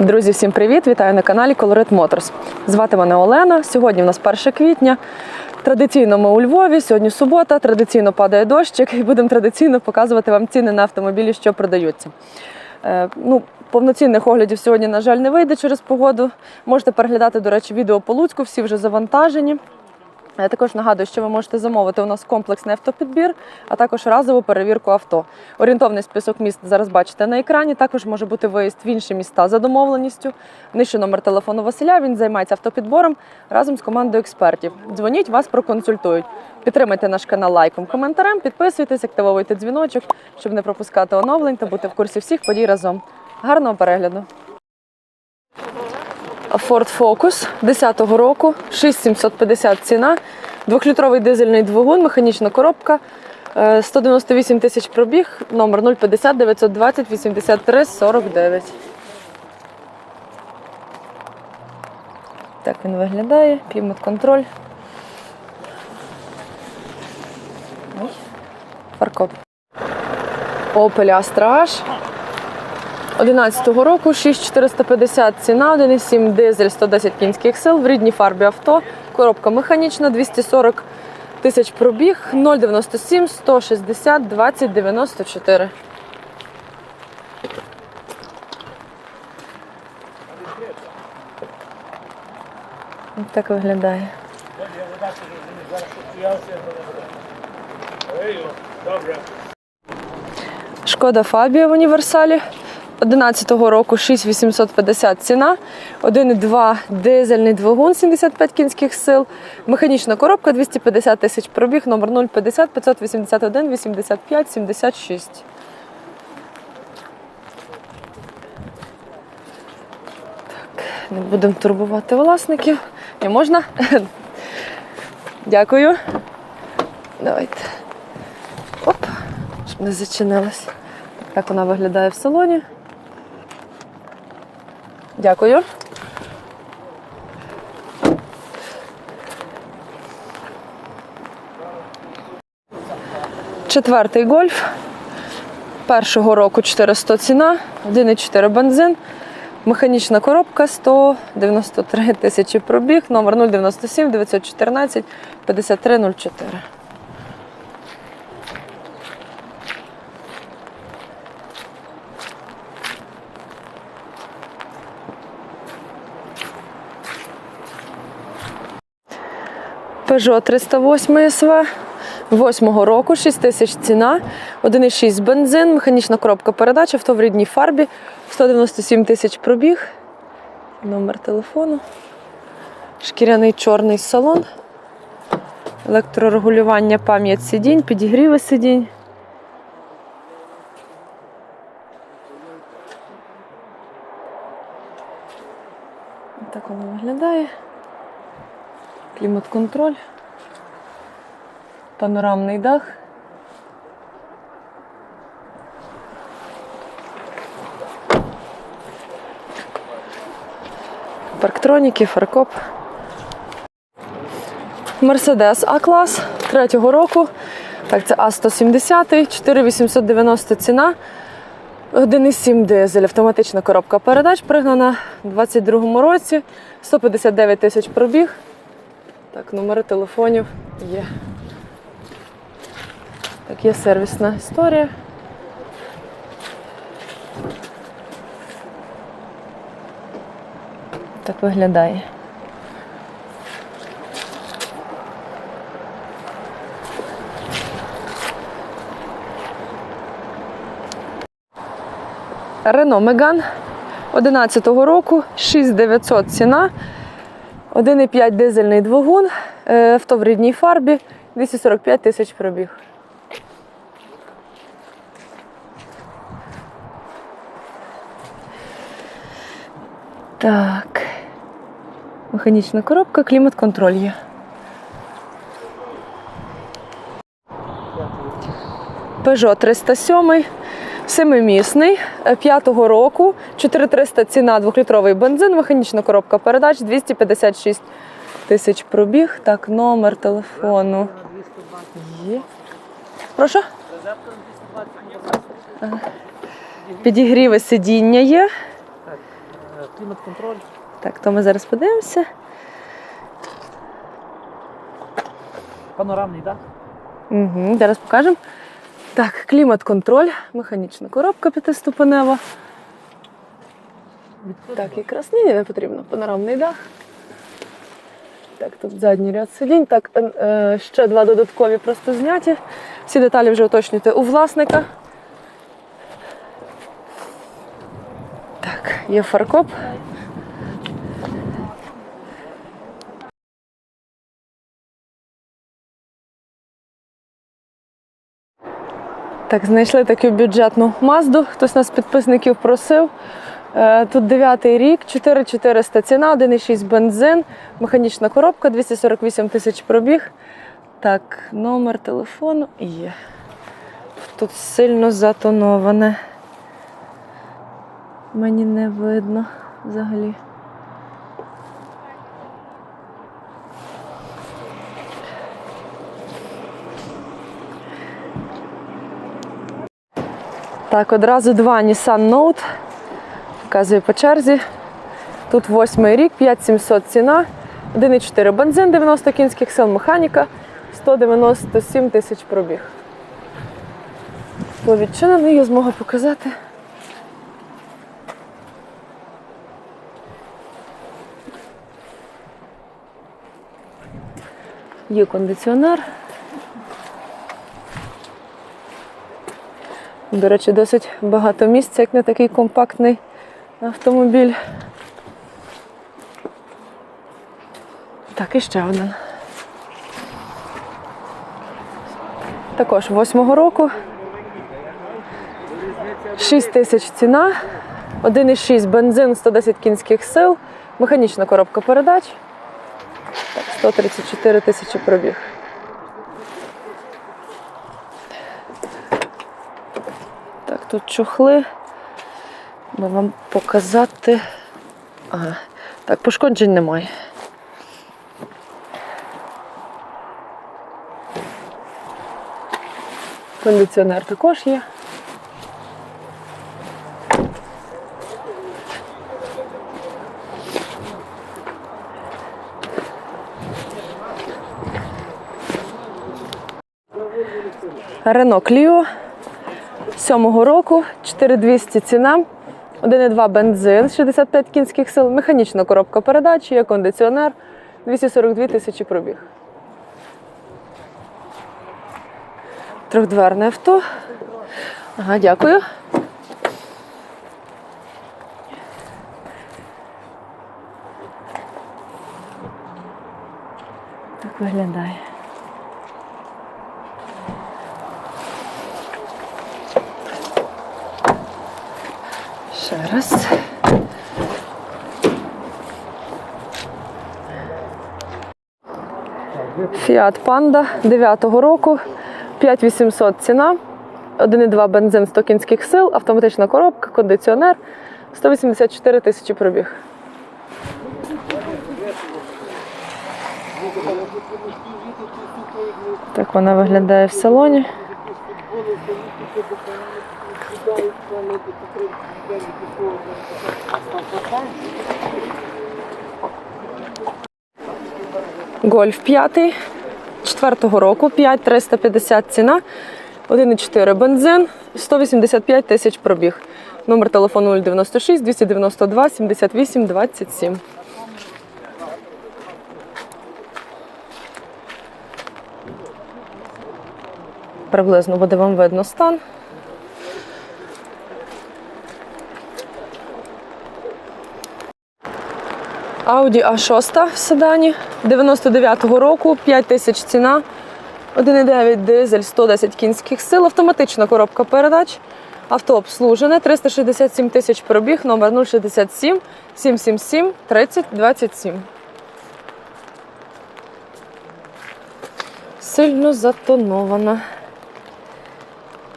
Друзі, всім привіт! Вітаю на каналі Colorit Motors. Звати мене Олена. Сьогодні в нас 1 квітня. Традиційно ми у Львові. Сьогодні субота, традиційно падає дощик, і будемо традиційно показувати вам ціни на автомобілі, що продаються. Е, ну, повноцінних оглядів сьогодні, на жаль, не вийде через погоду. Можете переглядати, до речі, відео по Луцьку, всі вже завантажені. Я також нагадую, що ви можете замовити у нас комплексний автопідбір, а також разову перевірку авто. Орієнтовний список міст зараз бачите на екрані. Також може бути виїзд в інші міста за домовленістю. Нижче номер телефону Василя. Він займається автопідбором разом з командою експертів. Дзвоніть, вас проконсультують. Підтримайте наш канал лайком, коментарем, підписуйтесь, активовуйте дзвіночок, щоб не пропускати оновлень та бути в курсі всіх подій разом. Гарного перегляду! Ford Focus 10-го року, 6750 ціна, двохлітровий дизельний двигун, механічна коробка, е, 198 тисяч пробіг, номер 050 920 83 49. Так він виглядає, клімат контроль. Фаркоп. Opel Astra H 11-го року 6450 ціна, 1,7 дизель, 110 кінських сил в рідній фарбі авто, коробка механічна, 240 тисяч пробіг, 097 160 20 94. Ось Так виглядає. Шкода Фабія в універсалі. 11-го року 6850 ціна, 1,2 дизельний двигун 75 кінських сил, механічна коробка 250 тисяч пробіг, номер 050 581 85 76. Так, не будемо турбувати власників. Не можна? Дякую. Давайте. Оп, щоб не зачинилась. Так вона виглядає в салоні. Дякую. Четвертий гольф. Першого року 400 ціна, 1,4 бензин, механічна коробка 193 тисячі пробіг, номер 097 914 5304. Peugeot 308 СВ 8 року, 6 тисяч ціна, 1,6 бензин, механічна коробка передач, авто в рідній фарбі, 197 тисяч пробіг, номер телефону, шкіряний чорний салон, електрорегулювання пам'ять сидінь, підігріви сидінь. Так воно виглядає. Клімат-контроль, панорамний дах. Парктроніки, фаркоп. Мерседес А-клас третього року. Так, це А170, 4890 ціна. 1,7 дизель, автоматична коробка передач пригнана у 22-му році, 159 тисяч пробіг. Так, номери телефонів є. Так, є сервісна історія. Так виглядає. Рено Меган 11-го року, 6900 ціна. 1,5 дизельний двигун, е, авто в рідній фарбі, 245 тисяч пробіг. Так. Механічна коробка, клімат-контроль є. Peugeot 307, семимісний, е, п'ятого року, 4300 ціна, двохлітровий бензин, механічна коробка передач, 256 тисяч пробіг. Так, номер телефону. Є. Прошу? Ага. Підігріви сидіння є. клімат-контроль. Так, то ми зараз подивимося. Панорамний дах. Угу, зараз покажемо. Так, клімат-контроль, механічна коробка п'ятиступенева. Так, якраз ні, не потрібно. Панорамний дах. Так, тут задній ряд сидінь. Так, е, ще два додаткові просто зняті. Всі деталі вже уточнюйте у власника. Так, є фаркоп. Так, знайшли таку бюджетну мазду. Хтось нас підписників просив. Е, Тут 9 рік, 4400 ціна, 1,6 бензин, механічна коробка, 248 тисяч пробіг. Так, номер телефону є. Тут сильно затоноване. Мені не видно взагалі. Так, одразу два Nissan Note. Вказую по черзі. Тут восьмий рік, 5700 ціна, 1,4 бензин, 90 кінських сил, механіка, 197 тисяч пробіг. Було відчинений, є змога показати. Є кондиціонер. До речі, досить багато місця, як не такий компактний автомобіль. Так, і ще один. Також восьмого року. 6 тисяч ціна, 1,6 бензин, 110 кінських сил, механічна коробка передач. Так, 134 тисячі пробіг. Тут чохли. Ми вам показати. Ага. Так, пошкоджень немає. Кондиціонер також є. Рено Кліо сьомого року, 4200 ціна, 1,2 бензин, 65 кінських сил, механічна коробка передач, є кондиціонер, 242 тисячі пробіг. Трьохдверне авто. Ага, дякую. Так виглядає. Ще раз. Фіат Панда 9-го року, 5800 ціна, 1,2 бензин 100 кінських сил, автоматична коробка, кондиціонер, 184 тисячі пробіг. Так вона виглядає в салоні. Гольф 5, 4-го року, 5350 ціна, 1,4 бензин, 185 тисяч пробіг. Номер телефону 096 292 78 27. Приблизно буде вам видно стан. Audi A6 в седані 99-го року, 5 тисяч ціна, 1,9 дизель, 110 кінських сил, автоматична коробка передач, авто обслужене, 367 тисяч пробіг, номер 067 777 30 27. Сильно затонована.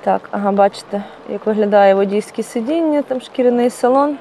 Так, ага, бачите, як виглядає водійське сидіння, там шкіряний салон.